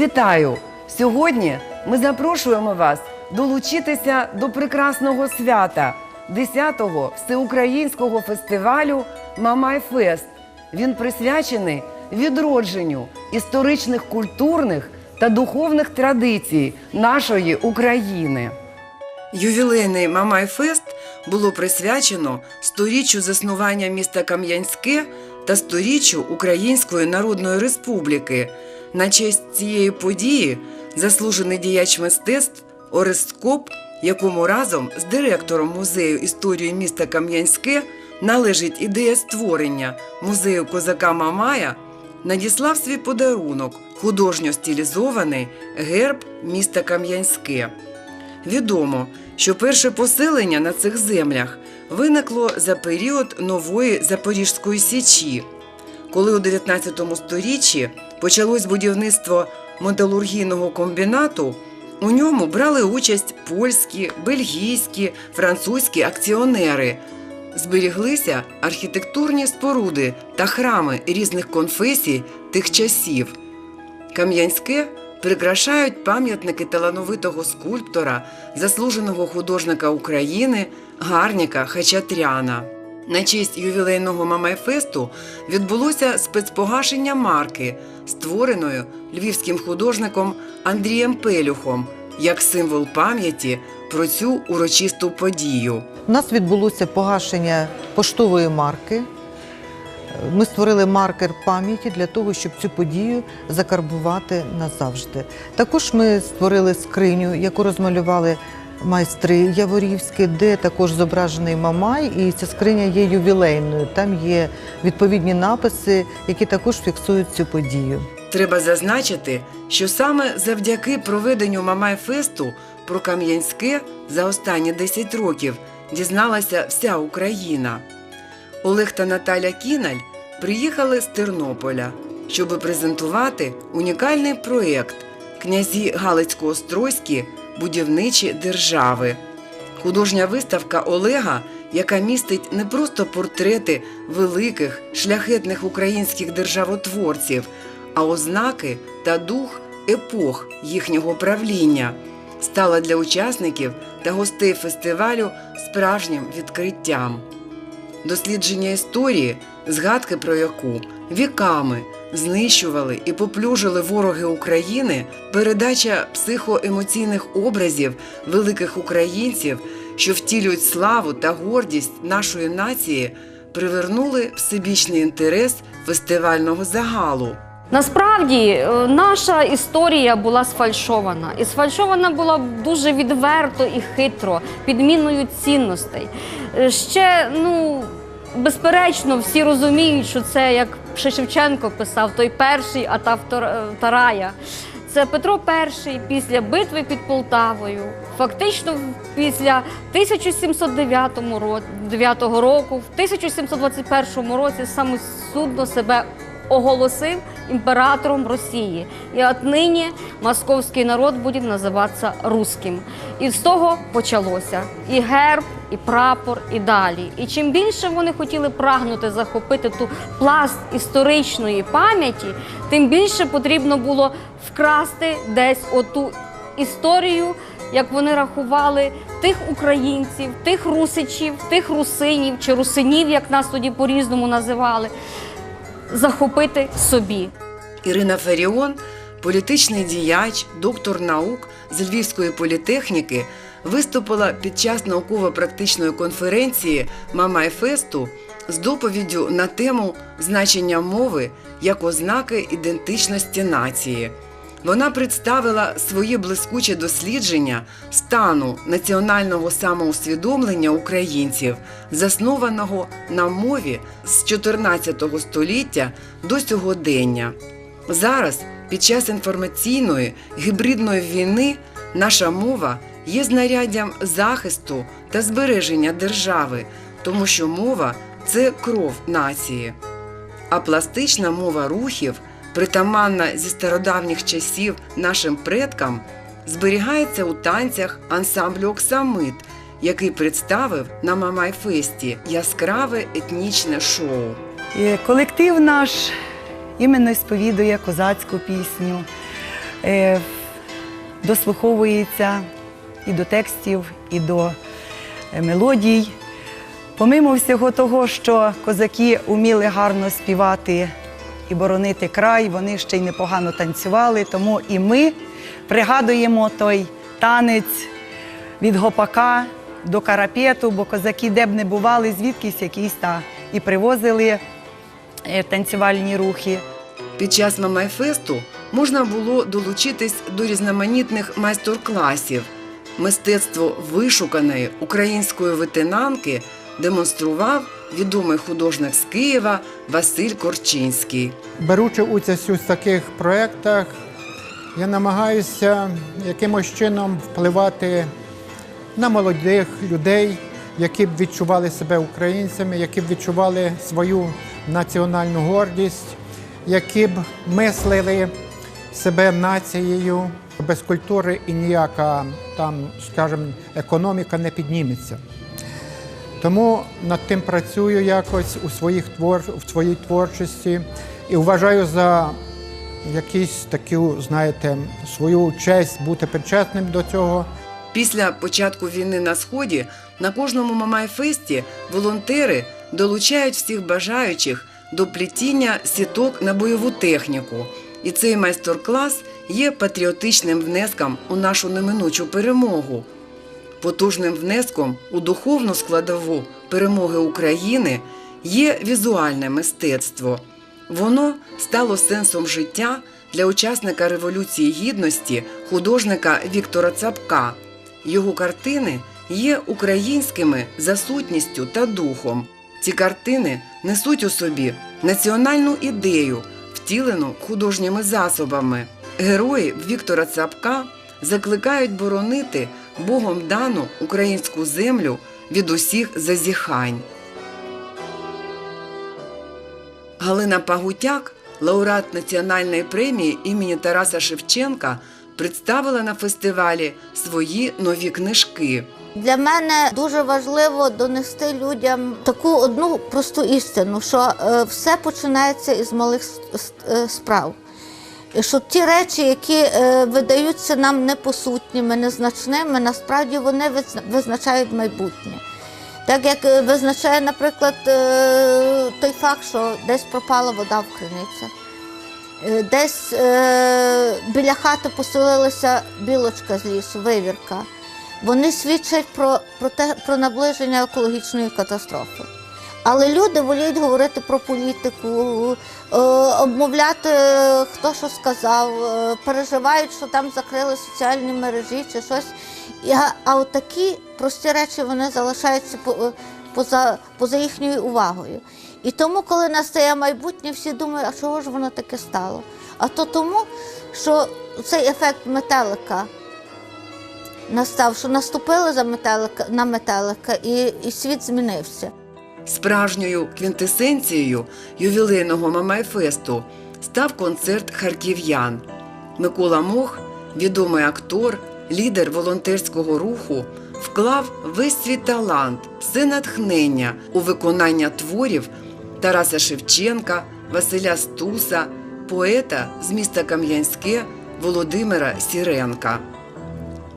Вітаю! Сьогодні ми запрошуємо вас долучитися до прекрасного свята 10-го всеукраїнського фестивалю Мамайфест. Він присвячений відродженню історичних, культурних та духовних традицій нашої України. Ювілейний Мамайфест було присвячено сторіччю заснування міста Кам'янське та сторіччю Української Народної Республіки. На честь цієї події заслужений діяч мистецтв Орест Коп, якому разом з директором музею історії міста Кам'янське належить ідея створення музею козака Мамая, надіслав свій подарунок художньо стилізований герб міста Кам'янське. Відомо, що перше поселення на цих землях виникло за період нової Запорізької січі, коли у 19 сторіччі почалось будівництво металургійного комбінату. У ньому брали участь польські, бельгійські, французькі акціонери. Зберіглися архітектурні споруди та храми різних конфесій тих часів. Кам'янське прикрашають пам'ятники талановитого скульптора, заслуженого художника України Гарніка Хачатряна. На честь ювілейного Мамайфесту відбулося спецпогашення марки, створеної львівським художником Андрієм Пелюхом, як символ пам'яті про цю урочисту подію. У нас відбулося погашення поштової марки. Ми створили маркер пам'яті для того, щоб цю подію закарбувати назавжди. Також ми створили скриню, яку розмалювали майстри Яворівські, де також зображений Мамай, і ця скриня є ювілейною. Там є відповідні написи, які також фіксують цю подію. Треба зазначити, що саме завдяки проведенню Мамайфесту про Кам'янське за останні 10 років дізналася вся Україна. Олег та Наталя Кіналь приїхали з Тернополя, щоб презентувати унікальний проєкт князі Галицько-Острозькі будівничі держави. Художня виставка Олега, яка містить не просто портрети великих шляхетних українських державотворців, а ознаки та дух епох їхнього правління, стала для учасників та гостей фестивалю справжнім відкриттям. Дослідження історії, згадки про яку віками знищували і поплюжили вороги України, передача психоемоційних образів великих українців, що втілюють славу та гордість нашої нації, привернули всебічний інтерес фестивального загалу. Насправді е, наша історія була сфальшована, і сфальшована була дуже відверто і хитро, підміною цінностей. Е, Ще ну безперечно, всі розуміють, що це як ще Шевченко писав, той перший, а та втор- вторая. Це Петро І після битви під Полтавою, фактично після 1709 ро- 9 року, в 1721 році самосудно себе оголосив імператором Росії. І отнині московський народ буде називатися русським. І з того почалося і герб, і прапор, і далі. І чим більше вони хотіли прагнути захопити ту пласт історичної пам'яті, тим більше потрібно було вкрасти десь оту історію. Як вони рахували тих українців, тих русичів, тих русинів чи русинів, як нас тоді по-різному називали, захопити собі. Ірина Фаріон, політичний діяч, доктор наук з Львівської політехніки, виступила під час науково-практичної конференції Мамайфесту з доповіддю на тему значення мови як ознаки ідентичності нації. Вона представила своє блискуче дослідження стану національного самоусвідомлення українців, заснованого на мові з 14 століття до сьогодення. Зараз, під час інформаційної гібридної війни, наша мова є знаряддям захисту та збереження держави, тому що мова це кров нації. А пластична мова рухів, притаманна зі стародавніх часів нашим предкам, зберігається у танцях ансамблю Оксамит, який представив на Мамайфесті яскраве етнічне шоу. Колектив наш іменно сповідує козацьку пісню. е, дослуховується і до текстів, і до е, мелодій. Помимо всього того, що козаки вміли гарно співати і боронити край, вони ще й непогано танцювали, тому і ми пригадуємо той танець від гопака до карапету, бо козаки де б не бували, звідкись якісь та і привозили е, танцювальні рухи. Під час Мамайфесту можна було долучитись до різноманітних майстер-класів. Мистецтво вишуканої української ветенанки демонстрував відомий художник з Києва Василь Корчинський. Беручи участь у таких проєктах, я намагаюся якимось чином впливати на молодих людей, які б відчували себе українцями, які б відчували свою національну гордість, які б мислили себе нацією. Без культури і ніяка там, скажімо, економіка не підніметься. Тому над тим працюю якось у своїх твор... в своїй творчості і вважаю за якісь таку, знаєте, свою честь бути причетним до цього. Після початку війни на сході на кожному Мамайфесті волонтери долучають всіх бажаючих до плетіння сіток на бойову техніку. І цей майстер-клас є патріотичним внеском у нашу неминучу перемогу. Потужним внеском у духовну складову перемоги України є візуальне мистецтво. Воно стало сенсом життя для учасника Революції Гідності, художника Віктора Цапка. Його картини є українськими за сутністю та духом. Ці картини несуть у собі національну ідею, втілену художніми засобами. Герої Віктора Цапка закликають боронити Богом дану українську землю від усіх зазіхань. Галина Пагутяк, лауреат національної премії імені Тараса Шевченка, представила на фестивалі свої нові книжки. Для мене дуже важливо донести людям таку одну просту істину, що е, все починається із малих е, справ. Що ті речі, які е, видаються нам непосутніми, незначними, насправді вони визначають майбутнє. Так як е, визначає, наприклад, е, той факт, що десь пропала вода в криницях, Е, десь е, біля хати поселилася білочка з лісу, вивірка. Вони свідчать про, про, те, про наближення екологічної катастрофи. Але люди воліють говорити про політику, е, обмовляти, хто що сказав, е, переживають, що там закрили соціальні мережі чи щось. А, а от такі прості речі вони залишаються е, поза, поза їхньою увагою. І тому, коли настає майбутнє, всі думають, а чого ж воно таке стало? А то тому, що цей ефект метелика настав, що наступили за метелика, на метелика, і, і світ змінився. Справжньою квінтесенцією ювілейного Мамайфесту став концерт харків'ян. Микола Мох, відомий актор, лідер волонтерського руху, вклав весь свій талант, все натхнення у виконання творів Тараса Шевченка, Василя Стуса, поета з міста Кам'янське Володимира Сіренка.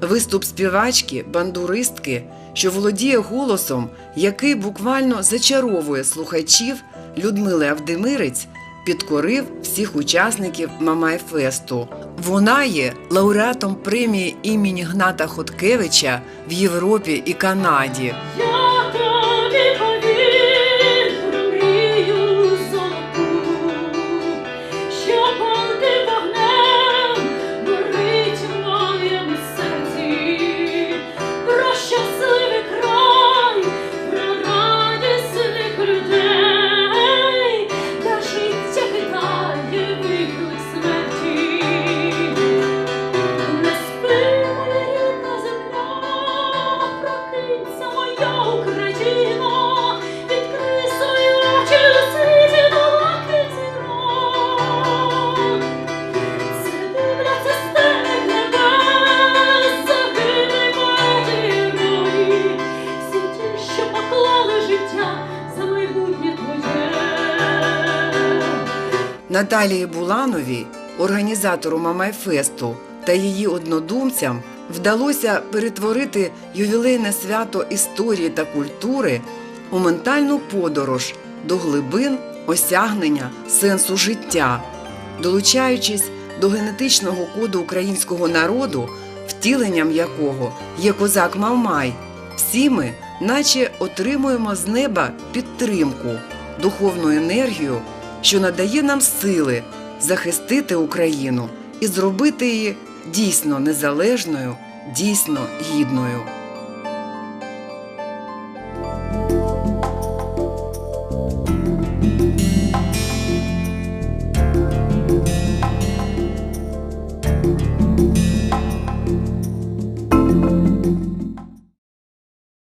Виступ співачки, бандуристки, що володіє голосом, який буквально зачаровує слухачів Людмили Авдемирець, підкорив всіх учасників Мамайфесту. Вона є лауреатом премії імені Гната Хоткевича в Європі і Канаді. Наталії Булановій організатору Мамайфесту та її однодумцям вдалося перетворити ювілейне свято історії та культури у ментальну подорож до глибин осягнення сенсу життя, долучаючись до генетичного коду українського народу, втіленням якого є козак Мамай. Всі ми, наче отримуємо з неба підтримку, духовну енергію, що надає нам сили захистити Україну і зробити її дійсно незалежною, дійсно гідною.